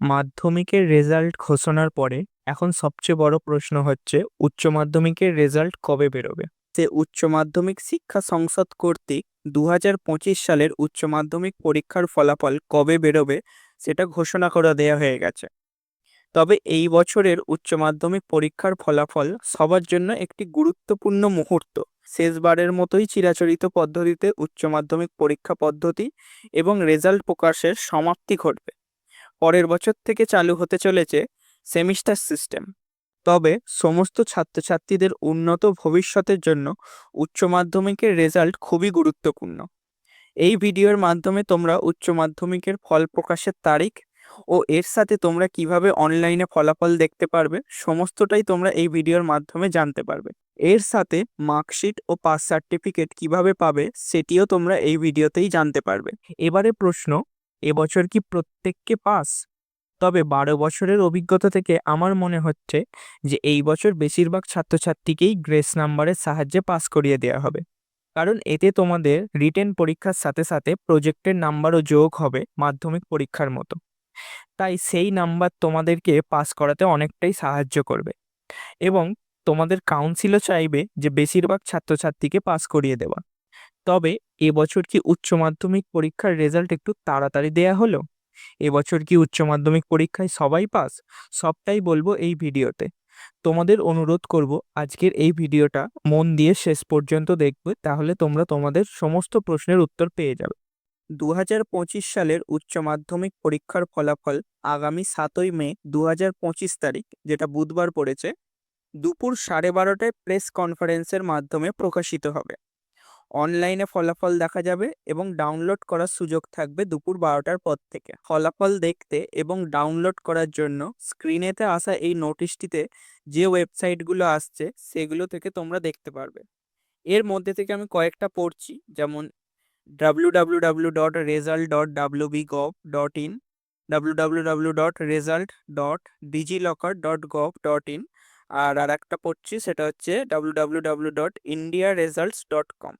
মাধ্যমিকের রেজাল্ট ঘোষণার পরে এখন সবচেয়ে বড় প্রশ্ন হচ্ছে, উচ্চ মাধ্যমিকের রেজাল্ট কবে বেরোবে? সে উচ্চ মাধ্যমিক শিক্ষা সংসদ কর্তৃক দু হাজার পঁচিশ সালের উচ্চ মাধ্যমিক পরীক্ষার ফলাফল কবে বেরোবে সেটা ঘোষণা করে দেওয়া হয়ে গেছে। তবে এই বছরের উচ্চ মাধ্যমিক পরীক্ষার ফলাফল সবার জন্য একটি গুরুত্বপূর্ণ মুহূর্ত। শেষবারের মতোই চিরাচরিত পদ্ধতিতে উচ্চ মাধ্যমিক পরীক্ষা পদ্ধতি এবং রেজাল্ট প্রকাশের সমাপ্তি ঘটবে। পরের বছর থেকে চালু হতে চলেছে সেমিস্টার সিস্টেম। তবে সমস্ত ছাত্রছাত্রীদের উন্নত ভবিষ্যতের জন্য উচ্চ মাধ্যমিকের রেজাল্ট খুবই গুরুত্বপূর্ণ। এই ভিডিওর মাধ্যমে তোমরা উচ্চ মাধ্যমিকের ফল প্রকাশের তারিখ ও এর সাথে তোমরা কীভাবে অনলাইনে ফলাফল দেখতে পারবে সমস্তটাই তোমরা এই ভিডিওর মাধ্যমে জানতে পারবে। এর সাথে মার্কশিট ও পাস সার্টিফিকেট কীভাবে পাবে সেটিও তোমরা এই ভিডিওতেই জানতে পারবে। এবারে প্রশ্ন এবছর কি প্রত্যেককে পাস? তবে বারো বছরের অভিজ্ঞতা থেকে আমার মনে হচ্ছে যে এই বছর বেশিরভাগ ছাত্রছাত্রীকেই গ্রেস নাম্বারের সাহায্যে পাস করিয়ে দেওয়া হবে। কারণ এতে তোমাদের রিটেন পরীক্ষার সাথে সাথে প্রজেক্টের নাম্বারও যোগ হবে মাধ্যমিক পরীক্ষার মতো। তাই সেই নাম্বার তোমাদেরকে পাস করাতে অনেকটাই সাহায্য করবে। এবং তোমাদের কাউন্সিলও চাইবে যে বেশিরভাগ ছাত্রছাত্রীকে পাস করিয়ে দেওয়া। তবে এবছর কি উচ্চ মাধ্যমিক পরীক্ষার রেজাল্ট একটু তাড়াতাড়ি দেয়া হলো? এবছর কি উচ্চ মাধ্যমিক পরীক্ষায় সবাই পাস সবটাই বলব এই ভিডিওতে। তোমাদের অনুরোধ করব আজকের এই ভিডিওটা মন দিয়ে শেষ পর্যন্ত দেখবে, তাহলে তোমরা তোমাদের সমস্ত প্রশ্নের উত্তর পেয়ে যাবে। দু হাজার পঁচিশ সালের উচ্চ মাধ্যমিক পরীক্ষার ফলাফল আগামী সাতই মে দু হাজার পঁচিশ তারিখ, যেটা বুধবার পড়েছে, দুপুর সাড়ে বারোটায় প্রেস কনফারেন্সের মাধ্যমে প্রকাশিত হবে। অনলাইনে ফলাফল দেখা যাবে এবং ডাউনলোড করার সুযোগ থাকবে দুপুর বারোটার পর থেকে। ফলাফল দেখতে এবং ডাউনলোড করার জন্য স্ক্রিনেতে আসা এই নোটিশটিতে যে ওয়েবসাইটগুলো আসছে সেগুলো থেকে তোমরা দেখতে পারবে। এর মধ্যে থেকে আমি কয়েকটা পড়ছি, যেমন W W W dot result dot W B gov dot in W W W dot result dot DigiLocker dot gov dot in আর আর একটা পড়ছি সেটা হচ্ছে W W W dot India results dot com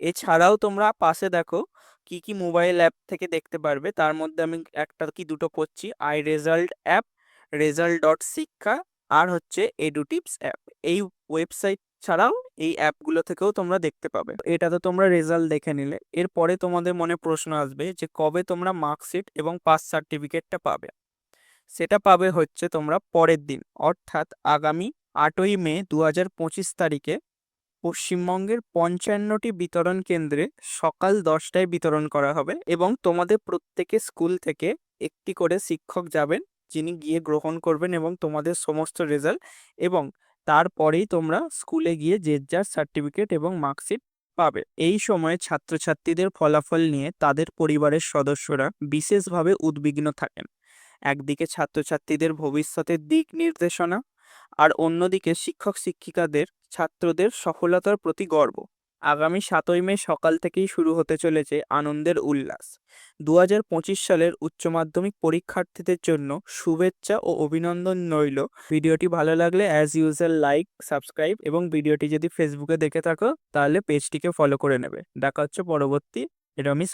এছাড়াও তোমরা পাশে দেখো কি কি মোবাইল অ্যাপ থেকে দেখতে পারবে। তার মধ্যে আমি একটা কি দুটো করছি I result app result dot shiksha আর হচ্ছে এডুটিপস অ্যাপ এই ওয়েবসাইট ছাড়াও এই অ্যাপগুলো থেকেও তোমরা দেখতে পাবে। এটা তো তোমরা রেজাল্ট দেখে নিলে। এরপরে তোমাদের মনে প্রশ্ন আসবে যে কবে তোমরা মার্কশিট এবং পাস সার্টিফিকেটটা পাবে। সেটা পাবে হচ্ছে তোমরা পরের দিন। অর্থাৎ আগামী আটই মে দু হাজার পঁচিশ তারিখে পশ্চিমবঙ্গের পঞ্চান্নটি বিতরণ কেন্দ্রে সকাল দশটায় বিতরণ করা হবে এবং তোমাদের প্রত্যেকে স্কুল থেকে একটি করে শিক্ষক যাবেন, যিনি গিয়ে গ্রহণ করবেন এবং তোমাদের সমস্ত রেজাল্ট এবং তারপরেই তোমরা স্কুলে গিয়ে যে যার সার্টিফিকেট এবং মার্কশিট পাবে। এই সময়ে ছাত্রছাত্রীদের ফলাফল নিয়ে তাদের পরিবারের সদস্যরা বিশেষভাবে উদ্বিগ্ন থাকেন। একদিকে ছাত্রছাত্রীদের ভবিষ্যতের দিক নির্দেশনা আর অন্যদিকে শিক্ষক শিক্ষিকাদের ছাত্রদের সফলতার প্রতি গর্ব। আগামী সাতই মে সকাল থেকেই শুরু হতে চলেছে আনন্দের উল্লাস। দু সালের উচ্চ মাধ্যমিক পরীক্ষার্থীদের জন্য শুভেচ্ছা ও অভিনন্দন রইল। ভিডিওটি ভালো লাগলে অ্যাজ ইউজুয়াল লাইক সাবস্ক্রাইব এবং ভিডিওটি যদি ফেসবুকে দেখে থাকো, তাহলে পেজটিকে ফলো করে নেবে। দেখা হচ্ছে পরবর্তী আমি